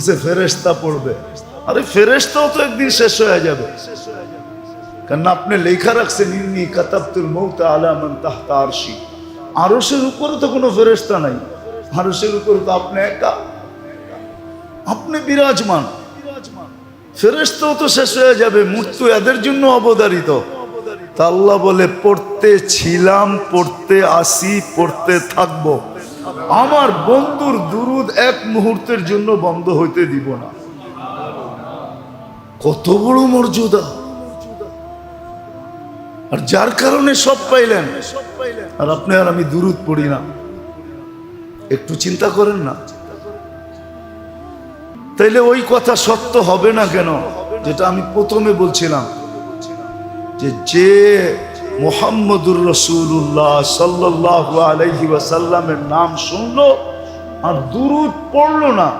ফেরেস্তা পড়বে। আরে ফেরেস্তাও তো একদিন শেষ হয়ে যাবে। কারণ আপনি লেখা রাখছেন, ইন্নি কাতাবতুল আলামান তাহতা আরশি। আরশের উপরে তো কোনো ফেরেস্তা নাই। আরশের উপরে তো আপনি একা। আপনি বিরাজমান। ফেরেস্তাও তো শেষ হয়ে যাবে মৃত্যু এদের জন্য অবদারিত। তা আল্লাহ বলে, পড়তে ছিলাম, পড়তে আসি, পড়তে থাকব। আমার বন্ধুর দুরুদ এক মুহূর্তের জন্য বন্ধ হইতে দিব না। কত বড় মর্যাদা। আর যার কারণে সব পাইলেন, আর আপনি আর আমি দুরুদ পড়ি না। একটু চিন্তা করেন না। তাইলে ওই কথা সত্য হবে না কেন? যেটা আমি প্রথমে বলছিলাম, যে যে মোহাম্মদুর রসুল্লাহ সাল্লাহ আলহি ওয়াসাল্লামের নাম শুনলো আর দুরুদ পড়ল না।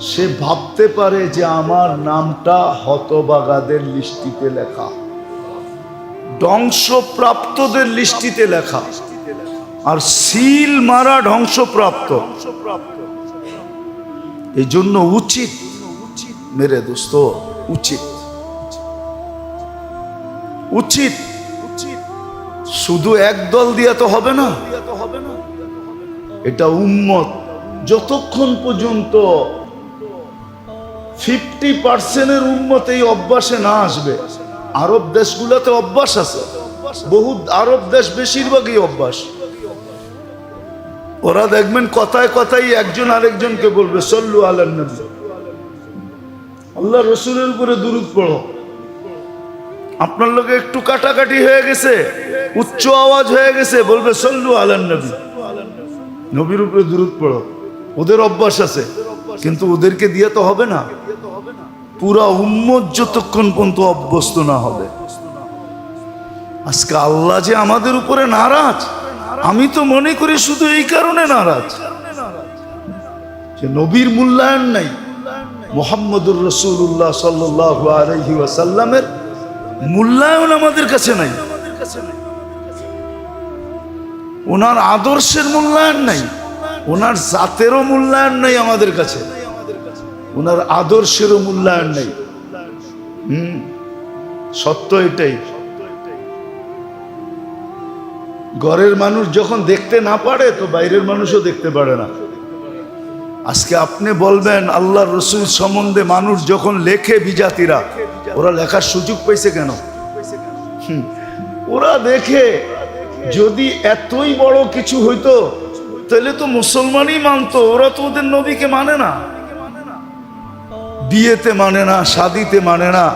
সে ভাবতে পারে যে আমার নামটা হতবাগাদের লিস্টিতে লেখা। ধ্বংসপ্রাপ্তদের লিস্টিতে লেখা। আর সিল মারা ধ্বংসপ্রাপ্ত। এই জন্য উচিত, মেরে দোস্ত, উচিত। উচিত। শুধু এক দল দিয়ে তো হবে না। এটা উম্মত যতক্ষণ পর্যন্ত ফিফটি পার্সেন্টের উন্মত এই অভ্যাসে না আসবে, আরব দেশগুলোতে অভ্যাস আছে বহু আরব দেশ বেশিরভাগই অভ্যাস। ওরা দেখবেন কথায় কথাই একজন আরেকজনকে বলবে, সল্লু আল্লাহ আল্লাহ রসুলের উপরে দুরুদ পড়ো। আপনার লোকে একটু কাটাকাটি হয়ে গেছে, উচ্চ আওয়াজ হয়ে গেছে, বলবে সল্লু আল্লাহ নবী। নবীর উপরে দুরুদ পড়ো। ওদের অভ্যাস আছে, কিন্তু ওদেরকে দিয়ে তো হবে না। পুরা উম্মত যতক্ষণ পর্যন্ত অভ্যস্ত না হবে। আজকে আল্লাহ যে আমাদের উপরে নারাজ, আমি তো মনে করি শুধু এই কারণে নারাজ। যে নবীর মূল্যায়ন নাই। মোহাম্মদুর রসুল্লাহ সাল্লাহ আলহি ওয়াসাল্লামের মূল্যায়ন আমাদের কাছে নাই। ওনার আদর্শের মূল্যায়ন নাই, ওনার জাতেরও মূল্যায়ন নাই আমাদের কাছে। ওনার আদর্শেরও মূল্যায়ন নেই। হুম, সত্য এটাই। ঘরের মানুষ যখন দেখতে না পারে, তো বাইরের মানুষও দেখতে পারে না। আজকে আপনি বলবেন আল্লাহ রসুল সম্বন্ধে মানুষ যখন লেখে বিজাতিরা ওরা লেখার সুযোগ পাইছে কেন? ওরা দেখে যদি এতই বড় কিছু হইতো, তাহলে তো মুসলমানই মানতো। ওরা তো ওদের নবীকে মানে না। বিয়েতে মানে না, শাদিতে মানে না।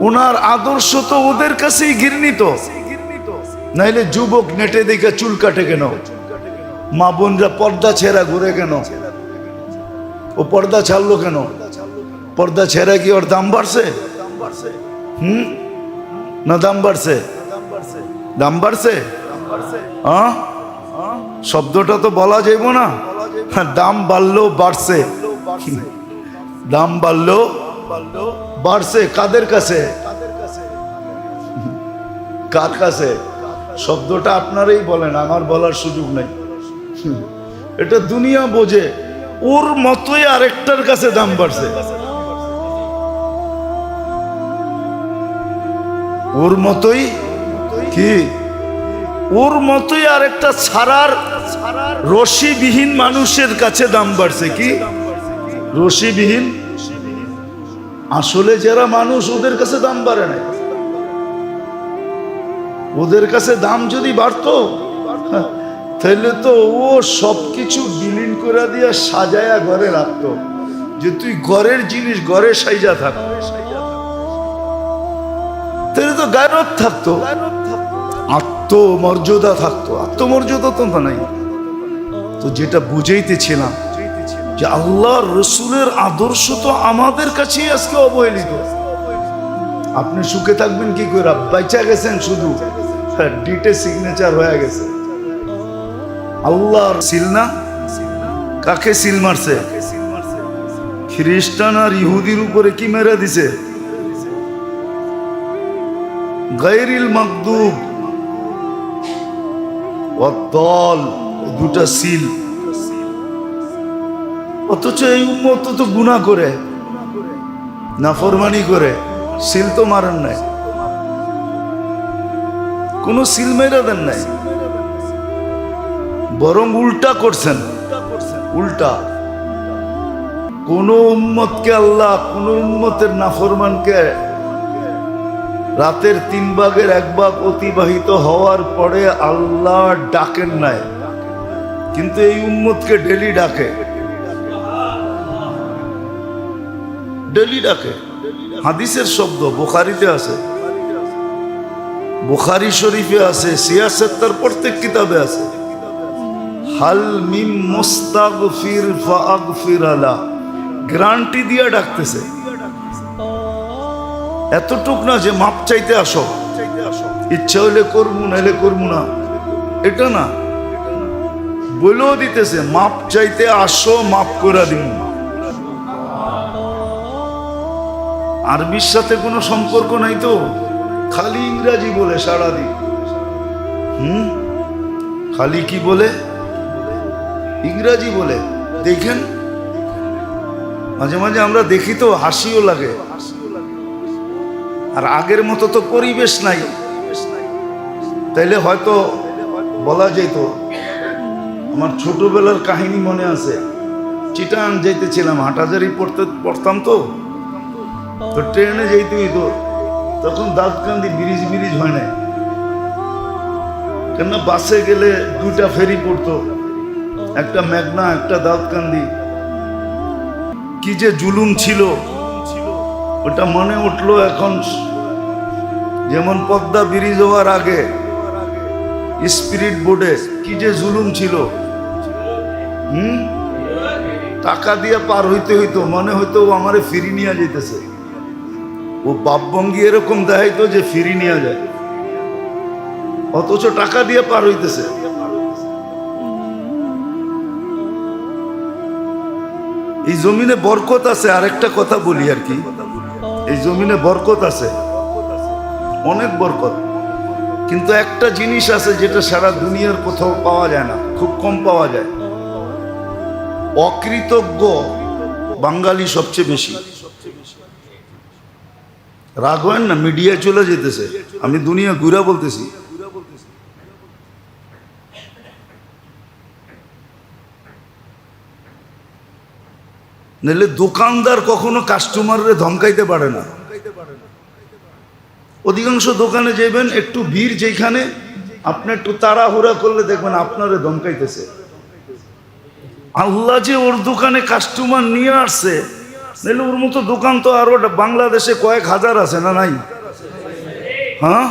ওনার আদর্শ তো ওদের কাছেই ঘৃণিত। নাইলে যুবক নেটে দেখে চুল কাটে কেন? মা বোনরা পর্দা ছেঁড়া ঘুরে কেন? ও পর্দা ছাড়লো কেন? পর্দা ছেড়ে কি ওর দাম বাড়ছে? হুম? না দাম বাড়ছে? দাম বাড়ছে? শব্দটা তো বলা যাইব না। দাম বাড়লেও বাড়ছে। দাম বাড়লেও বাড়ছে। কাদের কাছে? কার কাছে? শব্দটা আপনারাই বলেন, আমার বলার সুযোগ নাই। এটা দুনিয়া বোঝে। ওর মতোই আরেকটার কাছে দাম বাড়ছে। ওর মতোই কি? ওর মতোই আরেকটা ছাড়ার রশিবিহীন মানুষের কাছে দাম বাড়ছে কি? রশিবিহীন? আসলে যারা মানুষ ওদের কাছে দাম বাড়ে না। ওদের কাছে দাম যদি বাড়তো হ্যাঁ, তাহলে তো ও সবকিছু বিলীন করে দিয়া সাজায়া ঘরে রাখতো। যে তুই ঘরের জিনিস ঘরে সাইজা থাক। তাহলে তো গায়রত থাকতো। আত্মমর্যাদা থাকতো। আত্মমর্যাদা তো নাই। তো যেটা বুঝাইতেছিলাম যে আল্লাহর রসুলের আদর্শ তো আমাদের কাছেই আজকে অবহেলিত। আপনি সুখে থাকবেন কি করে বাইচা গেছেন শুধু। হ্যাঁ, ডিটে সিগনেচার হয়ে গেছে। আল্লাহর সিল না? কাকে সিল মারছে? খ্রিস্টান আর ইহুদির উপরে কি মেরে দিছে? গাইরিল মাকদুব। দল দুটা সিল। অথচ এই উন্মত তো গুণা করে, নাফরমানি করে, সিল তো মারেন নাই। কোনো সিল মেরা দেন নাই। বরং উল্টা করছেন। উল্টা। কোন উম্মতকে আল্লাহ, কোন উম্মতের নাফরমানকে রাতের তিন ভাগের এক ভাগ অতিবাহিত হওয়ার পরে আল্লাহ ডাকেন নাই। কিন্তু এই উম্মতকে ডেলি ডাকে। ডেলি ডাকে। হাদিসের শব্দ বোখারিতে আছে। বুখারি শরীফে আছে সিয়াসত তার প্রত্যেক কিতাবে আছে। হাল মিম মুস্তাগফির ফাগফির আলা গ্যারান্টি দিয়ে ডাকতেছে। এতটুক না যে মাপ চাইতে আসো। ইচ্ছা হইলে করব, নাইলে করব না। এটা না। বলেও দিতেছে, মাপ চাইতে আসো, মাপ করে দিব আরবির সাথে কোনো সম্পর্ক নাই তো। খালি ইংরাজি বলে সারাদিন হুম? খালি কি বলে? ইংরাজি বলে। দেখেন? মাঝে মাঝে আমরা দেখি তো, হাসিও লাগে। আর আগের মতো তো পরিবেশ নাই। তাইলে হয়তো বলা যেত আমার ছোটবেলার কাহিনী মনে আছে। চিটান যাইতেছিলাম হাটাজারি পড়তে, পড়তাম তো। তো ট্রেনে যাইতে হইতো তখন দাঁতকান্দি ব্রিজ ব্রিজ হয় না কেননা বাসে গেলে দুইটা ফেরি পড়তো, একটা মেঘনা, একটা দাঁতকান্দি কি যে জুলুম ছিল, ওটা মনে উঠল এখন যেমন পদ্মা ব্রিজ হওয়ার আগে স্পিরিট বোর্ডে কি যে জুলুম ছিল? হুম? টাকা দিয়ে পার হইতে হইতো, মনে হইতো ও আমারে ফিরি নিয়ে যেতেছে ও বাপভঙ্গি এরকম দেখাইতো যে ফিরি নিয়ে যায়। অথচ টাকা দিয়ে পার হইতেছে। এই জমিনে বরকত আছে, আরেকটা কথা বলি আর কি। এই জমিনে বরকত আছে। অনেক বরকত। কিন্তু একটা জিনিস আছে যেটা সারা দুনিয়ার কোথাও পাওয়া যায় না, খুব কম পাওয়া যায়। অকৃতজ্ঞ বাঙালি সবচেয়ে বেশি। রাগ হয় না? মিডিয়ায় চলে যেতেছে। আমি দুনিয়া ঘুরা বলতেছি। নাহলে দোকানদার কখনো কাস্টমাররে ধমকাইতে পারে না। অধিকাংশ দোকানে যাইবেন, একটু ভিড় যেখানে আপনি একটু তাড়াহুড়া করলে দেখবেন আপনারে ধমকাইতেছে। আল্লাহ যে ওর দোকানে কাস্টমার নিয়ে আসছে নাহলে ওর মতো দোকান তো আরও বাংলাদেশে কয়েক হাজার আছে না নাই? হ্যাঁ?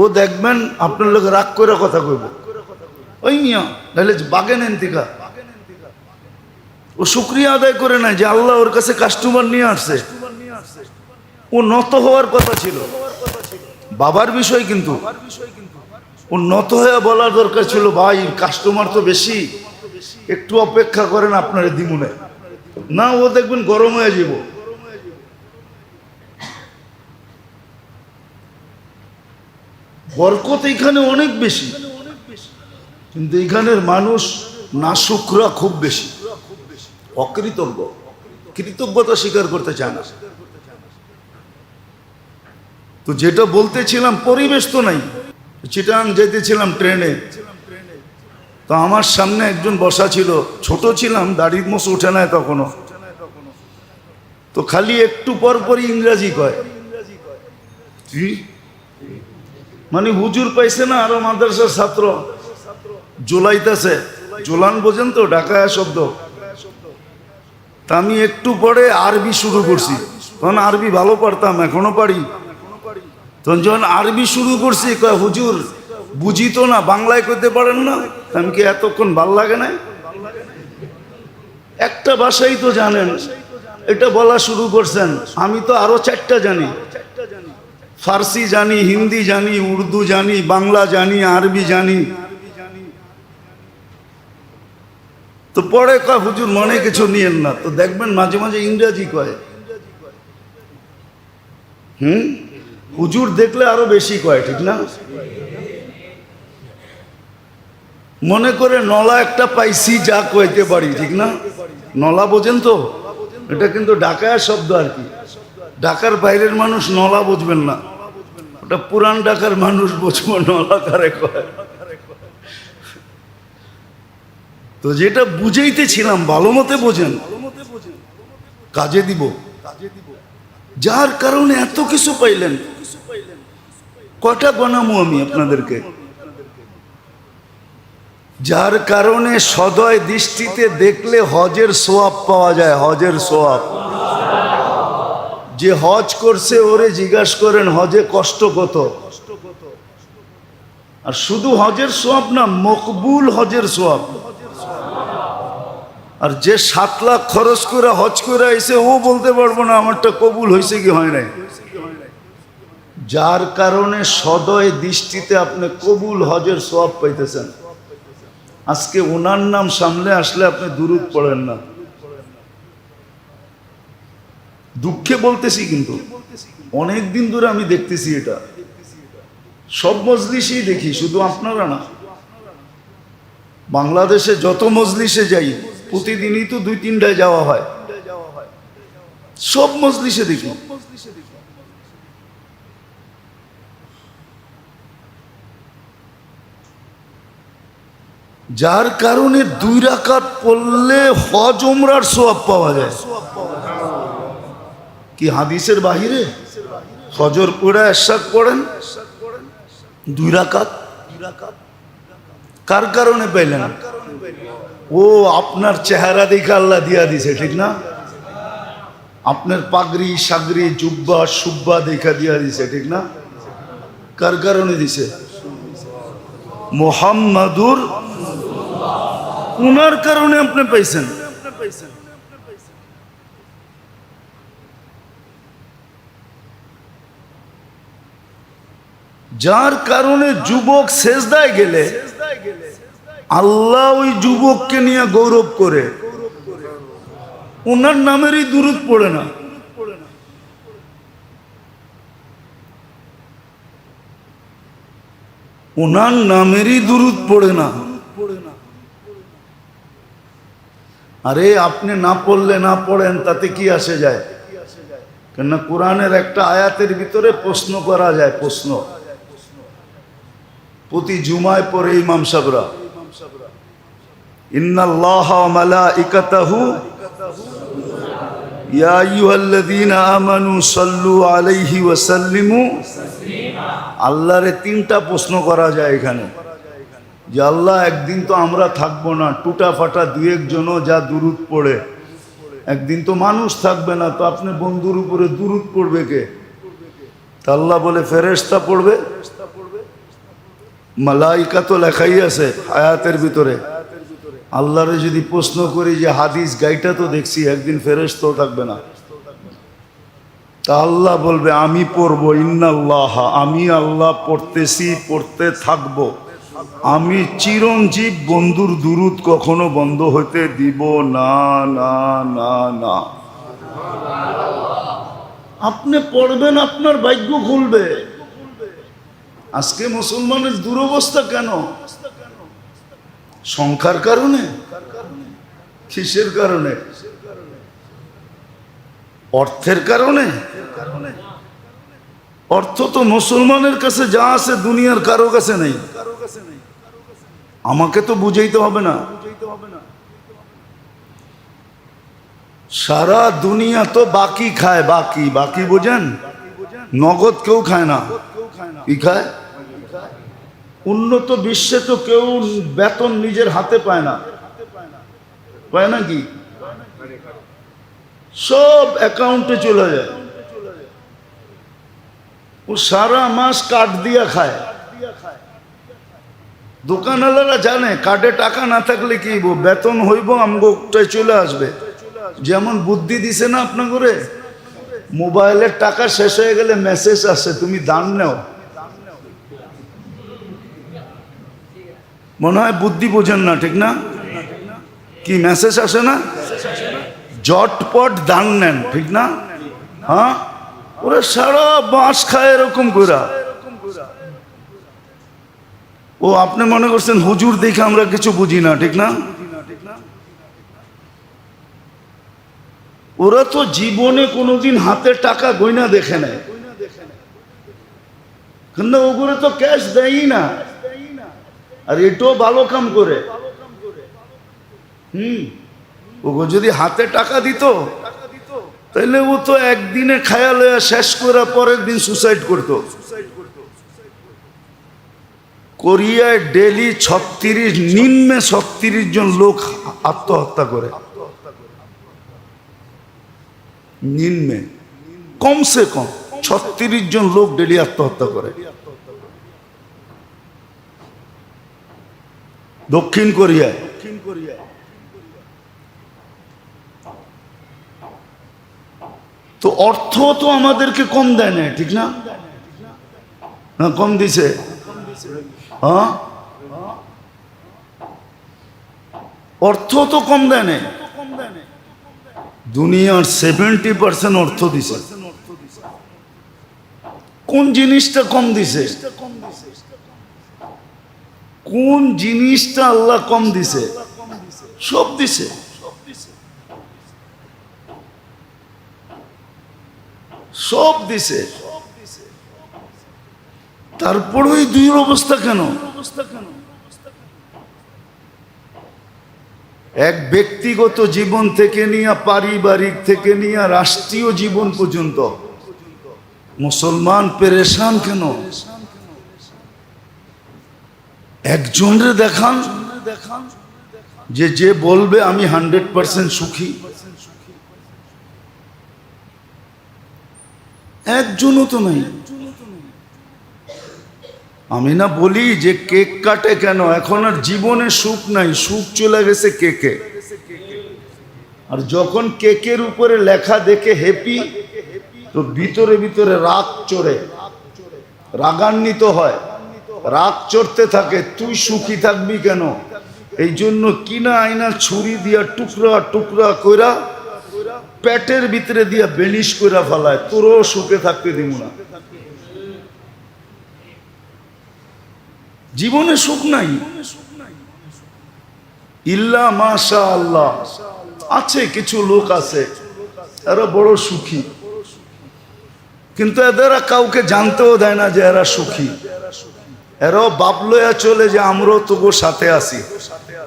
ও দেখবেন আপনার লোক রাগ করে কথা কইব। ওই মিয়া নাহলে বাগে নেন টিকা ও শুক্রিয়া আদায় করে নাই যে আল্লাহ ওর কাছে কাস্টমার নিয়ে আসছে। ও নত হওয়ার কথা ছিল। বাবার বিষয় কিন্তু। ও নত হয়ে বলার দরকার ছিল, ভাই কাস্টমার তো বেশি। একটু অপেক্ষা করেন, আপনার দিমুনে না। ও দেখবেন গরম হয়ে যাব বরকত এখানে অনেক বেশি। কিন্তু এখানের মানুষ নাশুকরা খুব বেশি। অকৃতজ্ঞ। কৃতজ্ঞতা স্বীকার করতে চায় না। তো যেটা বলতেছিলাম, পরিবেশ তো নাই। চিটাং যেতেছিলাম ট্রেনে। তো আমার সামনে একজন বসা ছিল। ছোট ছিলাম দাড়ির মোষ উঠে নাই তখনও। তো খালি একটু পর পরই ইংরাজি কয়? মানে হুজুর পাইছে না আরও মাদ্রাসার ছাত্র? জোলাইতেছে জোলান বোঝেন তো, ঢাকায় শব্দ। তা আমি একটু পরে আরবি শুরু করছি। তখন আরবি ভালো পারতাম এখনও পারি। তখন যখন আরবি শুরু করছি, কয়, হুজুর, বুঝি তো না, বাংলায় করতে পারেন না? আমি কি এতক্ষণ ভালো লাগে না একটা ভাষাই তো জানেন, এটা বলা শুরু করছেন। আমি তো আরও চারটা জানি। ফার্সি জানি, হিন্দি জানি, উর্দু জানি, বাংলা জানি, আরবি জানি। তো পরে কয়, হুজুর, মনে কিছু নিয়েন না। তো দেখবেন মাঝে মাঝে ইংরাজি কয়। হুম? হুজুর দেখলে আরও বেশি কয়, ঠিক না? মনে করে নলা একটা পাইছি, যা কইতে পারি, ঠিক না? নলা বোঝেন তো? এটা কিন্তু ঢাকায় শব্দ আর কি। ঢাকার বাইরের মানুষ নলা বুঝবেন না। ওটা পুরান ঢাকার মানুষ বুঝব, নলা কারে কয়। তো যেটা বুঝাইতেছিলাম, ভালো মতে বোঝেন। কাজে দিব। যার কারণে এত কিছু পাইলেন। কটা বানামো আমি আপনাদেরকে? যার কারণে সদয় দৃষ্টিতে দেখলে হজের সোয়াব পাওয়া যায়, হজের সোয়াব। যে হজ করছে, ওরে জিজ্ঞাসা করেন, হজে কষ্ট কত? আর শুধু হজের সোয়াব না, মকবুল হজের সোয়াব। আর যে সাত লাখ খরচ করে হজ করে এসে ও বলতে পারব না, আমারটা কবুল হয়েছে কি হয় নাই? যার কারণে সদয় দৃষ্টিতে আপনি কবুল হজের সব পাইতেছেন। আজকে ওনার নাম সামনে আসলে আপনি দূরত পড়েন না। দুঃখে বলতেছি কিন্তু, অনেক দিন ধরে আমি দেখতেছি এটা। সব মজলিসেই দেখি, শুধু আপনারা না। বাংলাদেশে যত মজলিসে যাই, প্রতিদিনই তো দুই তিনটায় যাওয়া হয়। সব মজলিসে দেখি। যার কারণে দুই রাকাত পড়লে হজ, উমরার সোয়াব পাওয়া যায়। কি হাদিসের বাহিরে? হজর পড়া এরশাদ পড়েন? দুই রাকাত? কার কারণে পেলেন? ও, আপনার চেহারা দেখে আল্লাহ দিয়া দিছে, ঠিক না? আপনার পাগড়ি সাগরি জুব্বা, সুব্বা দেখা দিয়া দিছে, ঠিক না? কার কারণে দিছে? মোহাম্মদুর উনার কারণে আপনি পাইছেন। যার কারণে যুবক শেষদায় গেলে আল্লাহ ওই যুবককে নিয়ে গৌরব করে। ওনার নামেরই দূরত পড়ে না। ওনার নামেরই দূরত পড়ে না। আরে আপনি না পড়লে না পড়েন, তাতে কি আসে যায়? কেননা কোরআনের একটা আয়াতের ভিতরে প্রশ্ন করা যায়, প্রশ্ন। প্রতি জুমায় পরে ইমাম সাবরা ইন্নাল্লাহ মালাইকাতাহু। ইয়া আমানু সাল্লু আলাইহি ওয়া সাল্লিমু আল্লাহরে তিনটা প্রশ্ন করা যায় এখানে। যে আল্লাহ, একদিন তো আমরা থাকব না টুটা ফাটা দুই একজনও যা দুরুদ পড়ে। একদিন তো মানুষ থাকবে না, তো আপনি বন্ধুর উপরে দুরুদ পড়বে কে? তা আল্লাহ বলে ফেরেস্তা পড়বে? মালাইকা তো লেখাই আছে হায়াতের ভিতরে। আল্লাহরে যদি প্রশ্ন করি যে হাদিস গাইটা তো দেখছি, একদিন ফেরেস তো থাকবে না। তা আল্লাহ বলবে, আমি পড়ব, ইন্নাল্লাহ, আমি আল্লাহ পড়তেছি, পড়তে থাকব। আমি চিরঞ্জীব বন্ধুর দুরুদ কখনো বন্ধ হইতে দিব না না না না। আপনি পড়বেন, আপনার ভাগ্য খুলবে। আজকে মুসলমানের দুরবস্থা কেন? সংখ্যার কারণে? কিসের কারণে? অর্থের কারণে? অর্থ তো মুসলমানের কাছে যা আছে দুনিয়ার কারও কাছে নেই। আমাকে তো বুঝাইতে হবে না। সারা দুনিয়া তো বাকি খায়, বাকি বাকি বোঝেন? নগদ কেউ খায় না। কি খায়? উন্নত বিশ্বে তো কেউ বেতন নিজের হাতে পায় না। পায় না কি? সব অ্যাকাউন্টে চলে যায়। ও সারা মাস কাঠ দিয়া খায়। দোকানওয়ালারা জানে, কার্ডে টাকা না থাকলে কি? বেতন হইব, আমগোটায় চলে আসবে। যেমন বুদ্ধি দিছে না আপনার করে মোবাইলের টাকা শেষ হয়ে গেলে মেসেজ আসে, তুমি দান নেও। মনে হয় বুদ্ধি বোঝেন না, ঠিক না? কি, মেসেজ আসে না? জটপট দান নেন, ঠিক না? হ্যাঁ? ওরা সারা বাঁশ খায় এরকম করে ও, আপনি মনে করছেন হুজুর দেখে আমরা কিছু বুঝি না, ঠিক না? ওরা তো জীবনে কোনোদিন হাতে টাকা গয়না দেখে নেয়। ওগুলো তো ক্যাশ দেয়ই না। আর এটাও ভালো কাম করে। হুম। ওগো যদি হাতে টাকা দিত তাহলে ও তো একদিনে খায়া লয়া শেষ করে পরের দিন সুসাইড করতো। কোরিয়ায় ডেলি ছত্রিশ, নিম্নে ছত্রিশ জন লোক আত্মহত্যা করে। নিম্নে, কমসে কম ছত্রিশ জন লোক ডেলি আত্মহত্যা করে। দক্ষিণ কোরিয়ায় দক্ষিণ কোরিয়ায় তো অর্থ তো আমাদেরকে কম দেয় না ঠিক না? কম দিছে। হ্যাঁ? অর্থ তো কম দেয় না দুনিয়ার সেভেন্টি পার্সেন্ট অর্থ দিছে। কোন জিনিসটা কম দিছে? কোন জিনিসটা আল্লাহ কম দিছে? সব দিছে। সব দিছে। তারপর ওই দুই অবস্থা কেন? এক ব্যক্তিগত জীবন থেকে নিয়ে, পারিবারিক থেকে নিয়ে, রাষ্ট্রীয় জীবন পর্যন্ত। মুসলমান পেরেশান কেন? একজনের দেখান দেখান, যে যে বলবে আমি হান্ড্রেড পার্সেন্ট সুখী। একজনও তো নাই। আমি না বলি যে কেক কাটে কেন, এখন আর জীবনে সুখ নাই, সুখ চলে গেছে কেকে। আর যখন কেকের উপরে লেখা দেখে হ্যাপি তো ভিতরে ভিতরে রাগ চড়ে। রাগান্বিত হয়, রাগ চড়তে থাকে, তুই সুখী থাকবি কেন? এই জন্য কিনা আইনা ছুরি দিয়া টুকরা টুকরা কইরা পেটের ভিতরে দিয়া বেলিশ কইরা ফেলায়, তোরও সুখে থাকতে দিব না। জীবনে সুখ নাই। ইল্লা মাশা আল্লাহ আছে, কিছু লোক আছে, এরা বড় সুখী। কিন্তু এদেরা কাউকে জানতেও দেয় না যে এরা সুখী। এরাও বাপ চলে যে আমরাও তবু সাথে আসি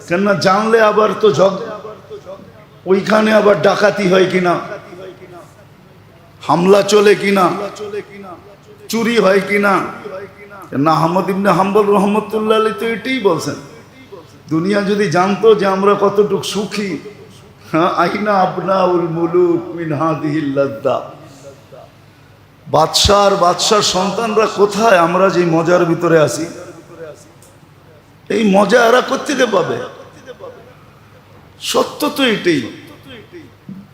কেননা জানলে আবার তো ঝগ ওইখানে আবার ডাকাতি হয় কিনা? হামলা চলে কিনা? চুরি হয় কিনা? না, আহমদ ইবনে হাম্বল রহমতুল্লাহ আলী তো এটাই বলছেন। দুনিয়া যদি জানতো যে আমরা কতটুক সুখী হ্যাঁ আইনা আপনা উল মুলুক মিন হাদিহিল লাদ্দা বাদশাহ আর বাদশার সন্তানরা কোথায়? আমরা যে মজার ভিতরে আছি। এই মজা এরা কোথেকে পাবে? সত্য তো এটাই।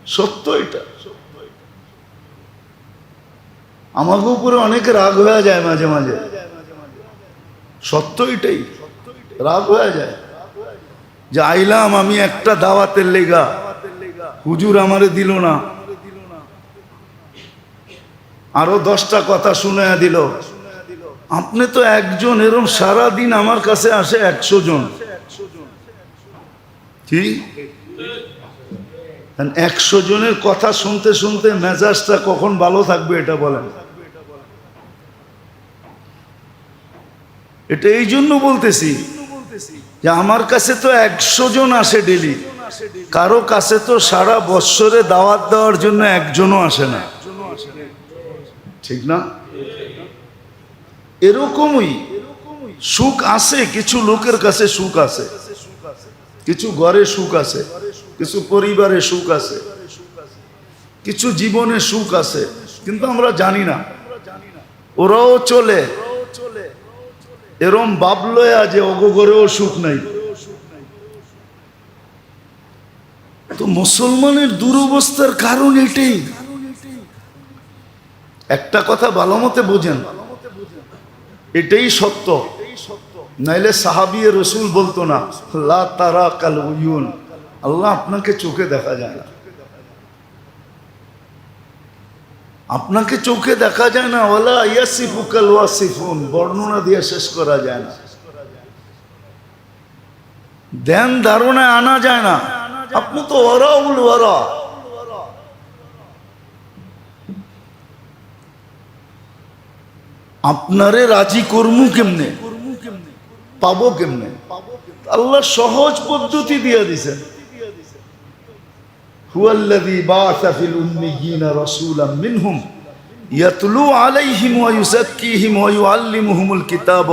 সত্য এটা। আমাকে উপরে অনেক রাগ হয়ে যায় মাঝে মাঝে। সত্য এটাই। রাগ হয়ে যায়। যে আইলাম আমি একটা দাওয়াতের লেগা। হুজুর আমারে দিল না। আরও দশটা কথা শুনে দিল। আপনি তো একজন, এরম সারা দিন আমার কাছে আসে একশো জন। কি? একশো জনের কথা শুনতে শুনতে মেজাজটা কখন ভালো থাকবে এটা বলেন। এটা এই জন্য বলতেছি যে আমার কাছে তো একশো জন আসে ডেলি কারও কাছে তো সারা বৎসরে দাওয়াত দেওয়ার জন্য একজনও আসে না। ঠিক না? এরকমই সুখ আছে, কিছু লোকের কাছে সুখ আছে। কিছু ঘরে সুখ আছে, কিছু পরিবারে সুখ আছে, কিছু জীবনে সুখ আছে, কিন্তু আমরা জানি না। ওরাও চলে, এরম বাবলয়া যে অগঘরেও সুখ নাই। তো মুসলমানের দুরবস্থার কারণ এটাই। একটা কথা ভালো মতে বোঝেন, এটাই সত্য। নাইলে সাহাবিয়ে রসুল বলতো না লা তারা কাল উয়ুন আল্লাহ আপনাকে চোখে দেখা যায় না আপনাকে চোখে দেখা যায় না ওলা ইয়াসিফুকাল ওয়াসিফুন বর্ণনা দিয়ে শেষ করা যায় না ধ্যান ধারণায় আনা যায় না আপনি তো ওরা উল ওরা আপনারে রাজি করমু কেমনে পাবো কেমনে? আল্লাহ সহজ পদ্ধতি দিয়ে দিছেন। হুয়াল্লাযী বাআসা ফিল উম্মিয়িনা রাসূলাম মিনহুম, ইয়াতলু আলাইহিম ওয়া ইউযাক্কিহিম ওয়া ইউআল্লিমুহুমুল কিতাবা।